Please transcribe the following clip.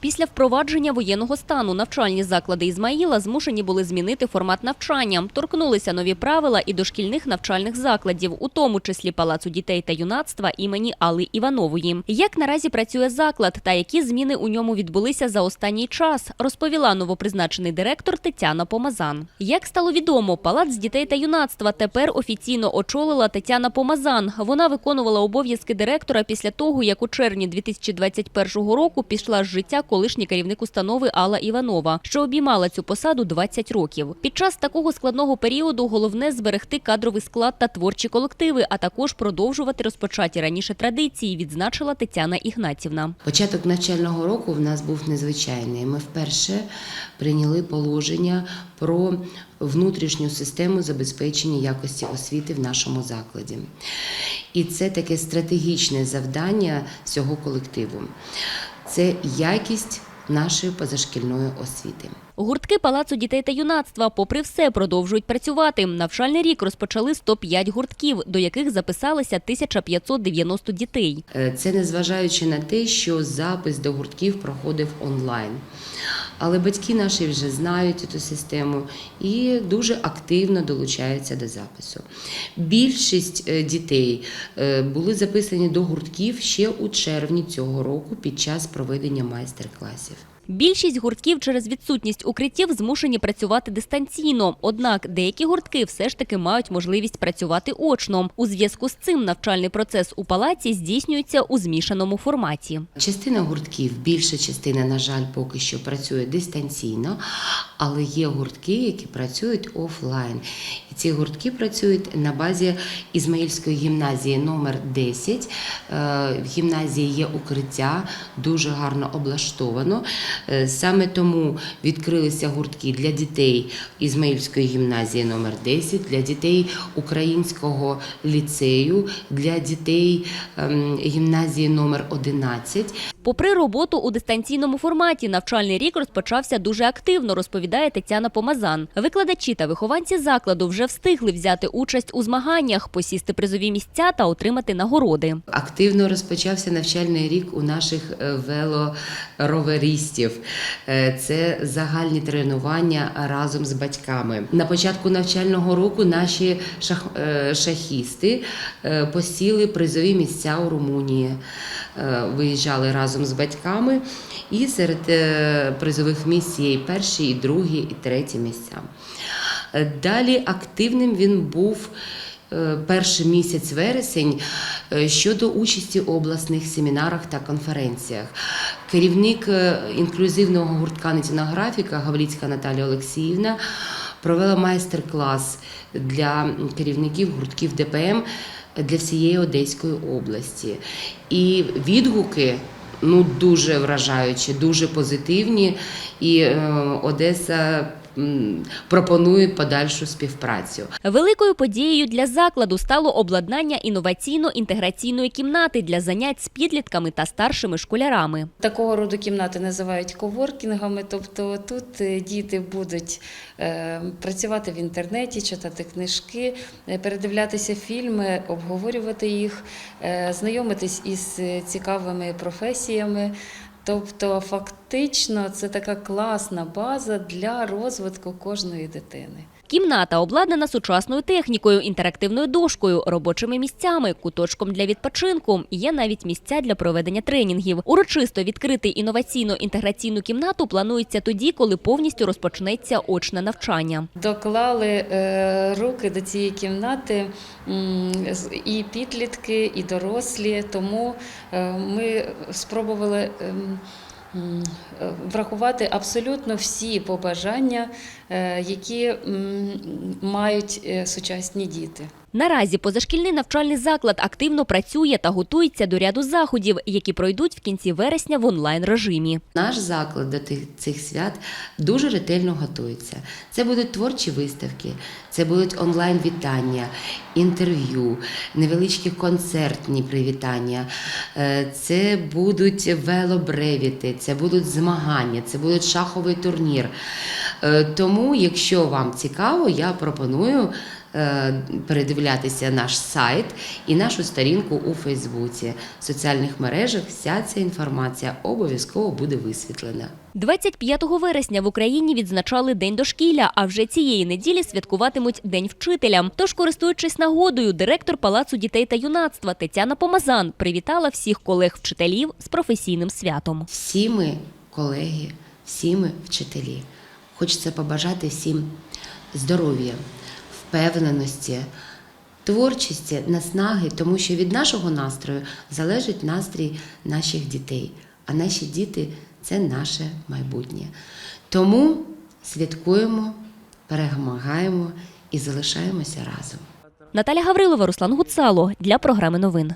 Після впровадження воєнного стану навчальні заклади Ізмаїла змушені були змінити формат навчання. Торкнулися нові правила і дошкільних навчальних закладів, у тому числі Палацу дітей та юнацтва імені Алли Іванової. Як наразі працює заклад та які зміни у ньому відбулися за останній час, розповіла новопризначений директор Тетяна Помазан. Як стало відомо, Палац дітей та юнацтва тепер офіційно очолила Тетяна Помазан. Вона виконувала обов'язки директора після того, як у червні 2021 року пішла з життя колишній керівник установи Алла Іванова, що обіймала цю посаду 20 років. Під час такого складного періоду головне зберегти кадровий склад та творчі колективи, а також продовжувати розпочаті раніше традиції, відзначила Тетяна Ігнатівна. Початок навчального року в нас був незвичайний. Ми вперше прийняли положення про внутрішню систему забезпечення якості освіти в нашому закладі. І це таке стратегічне завдання цього колективу. Це якість нашої позашкільної освіти. Гуртки Палацу дітей та юнацтва, попри все, продовжують працювати. Навчальний рік розпочали 105 гуртків, до яких записалися 1590 дітей. Е, Це незважаючи на те, що запис до гуртків проходив онлайн. Але батьки наші вже знають цю систему і дуже активно долучаються до запису. Більшість е, дітей е, були записані до гуртків ще у червні цього року під час проведення майстер-класів. Більшість гуртків через відсутність укриттів змушені працювати дистанційно. Однак деякі гуртки все ж таки мають можливість працювати очно. У зв'язку з цим навчальний процес у палаці здійснюється у змішаному форматі. Частина гуртків, більша частина, на жаль, поки що працює дистанційно, але є гуртки, які працюють офлайн. І ці гуртки працюють на базі Ізмаїльської гімназії номер 10. Е, В гімназії є укриття, дуже гарно облаштовано. Е, Саме тому відкрилися гуртки для дітей Ізмаїльської гімназії номер 10, для дітей українського ліцею, для дітей ем, гімназії номер 11. Попри роботу у дистанційному форматі, навчальний рік розпочався дуже активно, розповідає Тетяна Помазан. Викладачі та вихованці закладу вже встигли взяти участь у змаганнях, посісти призові місця та отримати нагороди. Активно розпочався навчальний рік у наших е, велороверистів. Е, Це загальні тренування разом з батьками. На початку навчального року наші шах, е, шахісти посіли призові місця у Румунії. Виїжджали разом з батьками, і серед призових місць є і перші, і другі, і треті місця. Е, Далі активним він був е, перший місяць вересень е, щодо участі у обласних семінарах та конференціях. Керівник інклюзивного гуртка графіка Гавліцька Наталія Олексіївна провела майстер-клас для керівників гуртків ДПМ для всієї Одеської області. І відгуки ну дуже вражаючі, дуже позитивні. І е, Одеса пропонує подальшу співпрацю. Великою подією для закладу стало обладнання інноваційно-інтеграційної кімнати для занять з підлітками та старшими школярами. Такого роду кімнати називають коворкінгами, тобто тут е, діти будуть е, працювати в інтернеті, читати книжки, е, передивлятися фільми, обговорювати їх, знайомитись із цікавими професіями. Тобто, фактично, це така класна база для розвитку кожної дитини. Кімната обладнана сучасною технікою, інтерактивною дошкою, робочими місцями, куточком для відпочинку. Є навіть місця для проведення тренінгів. Урочисто відкрити інноваційно-інтеграційну кімнату планується тоді, коли повністю розпочнеться очне навчання. Доклали е, руки до цієї кімнати і підлітки, і дорослі. Тому е, ми спробували. ем, е, Врахувати абсолютно всі побажання, які мають е, сучасні діти. Наразі позашкільний навчальний заклад активно працює та готується до ряду заходів, які пройдуть в кінці вересня в онлайн режимі. Наш заклад до тих цих свят дуже ретельно готується. Це будуть творчі виставки, це будуть онлайн вітання, інтерв'ю, невеличкі концертні привітання, е, це будуть велобревіти, це будуть змагання, це буде шаховий турнір. Е, Тому, якщо вам цікаво, я пропоную е, передивлятися наш сайт і нашу сторінку у Фейсбуці. В соціальних мережах вся ця інформація обов'язково буде висвітлена. 25 вересня в Україні відзначали День дошкілля, а вже цієї неділі святкуватимуть День вчителя. Тож, користуючись нагодою, директор Палацу дітей та юнацтва Тетяна Помазан привітала всіх колег-вчителів з професійним святом. Всі ми колеги, всі ми вчителі. Хочеться побажати всім здоров'я, впевненості, творчості, наснаги, тому що від нашого настрою залежить настрій наших дітей. А наші діти це наше майбутнє. Тому святкуємо, перемагаємо і залишаємося разом. Наталя Гаврилова, Руслан Гуцало для програми новин.